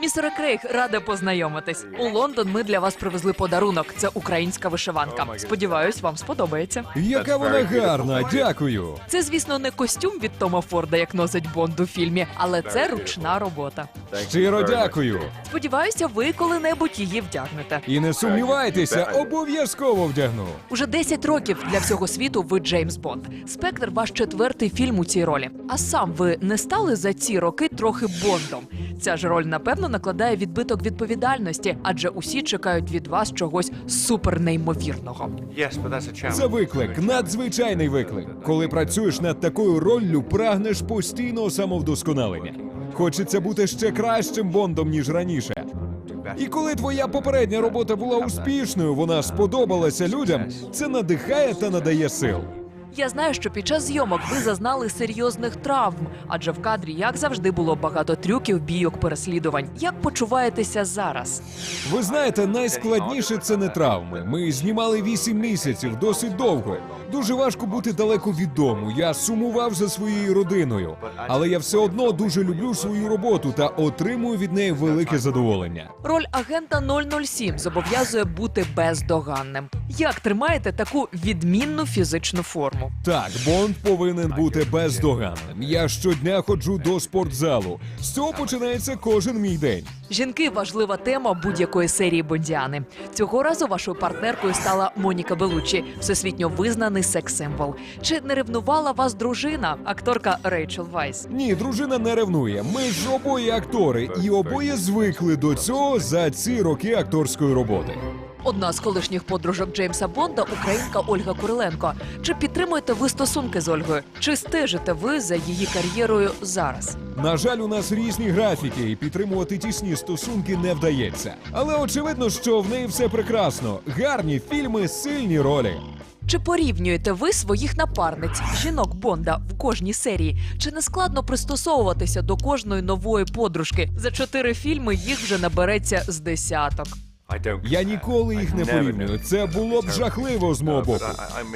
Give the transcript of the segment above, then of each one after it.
Містере Крейг, рада познайомитись. У Лондон ми для вас привезли подарунок. Це українська вишиванка. Сподіваюсь, вам сподобається. Яка вона гарна, дякую. Це, звісно, не костюм від Тома Форда, як носить Бонд у фільмі, але це ручна робота. Щиро дякую. Сподіваюся, ви коли-небудь її вдягнете. І не сумнівайтеся, обов'язково вдягну. Уже 10 років для всього світу ви Джеймс Бонд. Спектр ваш четвертий фільм у цій ролі. А сам ви не стали за ці роки трохи Бондом. Ця ж роль, напевно, накладає відбиток відповідальності, адже усі чекають від вас чогось супернеймовірного. Це виклик, надзвичайний виклик. Коли працюєш над такою роллю, прагнеш постійного самовдосконалення. Хочеться бути ще кращим бондом, ніж раніше. І коли твоя попередня робота була успішною, вона сподобалася людям, це надихає та надає сил. Я знаю, що під час зйомок ви зазнали серйозних травм, адже в кадрі, як завжди, було багато трюків, бійок, переслідувань. Як почуваєтеся зараз? Ви знаєте, найскладніше це не травми. Ми знімали вісім місяців, досить довго. Дуже важко бути далеко від дому. Я сумував за своєю родиною, але я все одно дуже люблю свою роботу та отримую від неї велике задоволення. Роль агента 007 зобов'язує бути бездоганним. Як тримаєте таку відмінну фізичну форму? Так, Бонд повинен бути бездоганним. Я щодня ходжу до спортзалу. З цього починається кожен мій день. Жінки важлива тема будь-якої серії Бондіани. Цього разу вашою партнеркою стала Моніка Белуччі, всесвітньо визнаний секс-символ. Чи не ревнувала вас дружина, акторка Рейчел Вайс? Ні, дружина не ревнує. Ми ж обоє актори, і обоє звикли до цього за ці роки акторської роботи. Одна з колишніх подружок Джеймса Бонда, українка Ольга Куриленко. Чи підтримуєте ви стосунки з Ольгою? Чи стежите ви за її кар'єрою зараз? На жаль, у нас різні графіки, і підтримувати тісні стосунки не вдається. Але очевидно, що в неї все прекрасно. Гарні фільми, сильні ролі. Чи порівнюєте ви своїх напарниць, жінок Бонда в кожній серії? Чи не складно пристосовуватися до кожної нової подружки? За чотири фільми їх вже набереться з десяток. Я ніколи їх не порівнюю. Це було б жахливо з мого боку.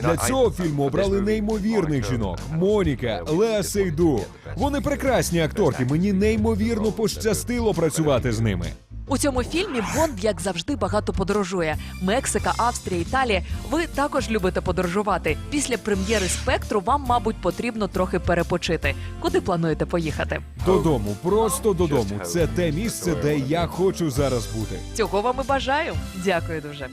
Для цього фільму обрали неймовірних жінок: Моніка, Леа Сейду. Вони прекрасні акторки. Мені неймовірно пощастило працювати з ними. У цьому фільмі Бонд, як завжди, багато подорожує. Мексика, Австрія, Італія. Ви також любите подорожувати. Після прем'єри спектру вам, мабуть, потрібно трохи перепочити. Куди плануєте поїхати? Додому, просто додому. Це те місце, де я хочу зараз бути. Цього вам і бажаю. Дякую дуже.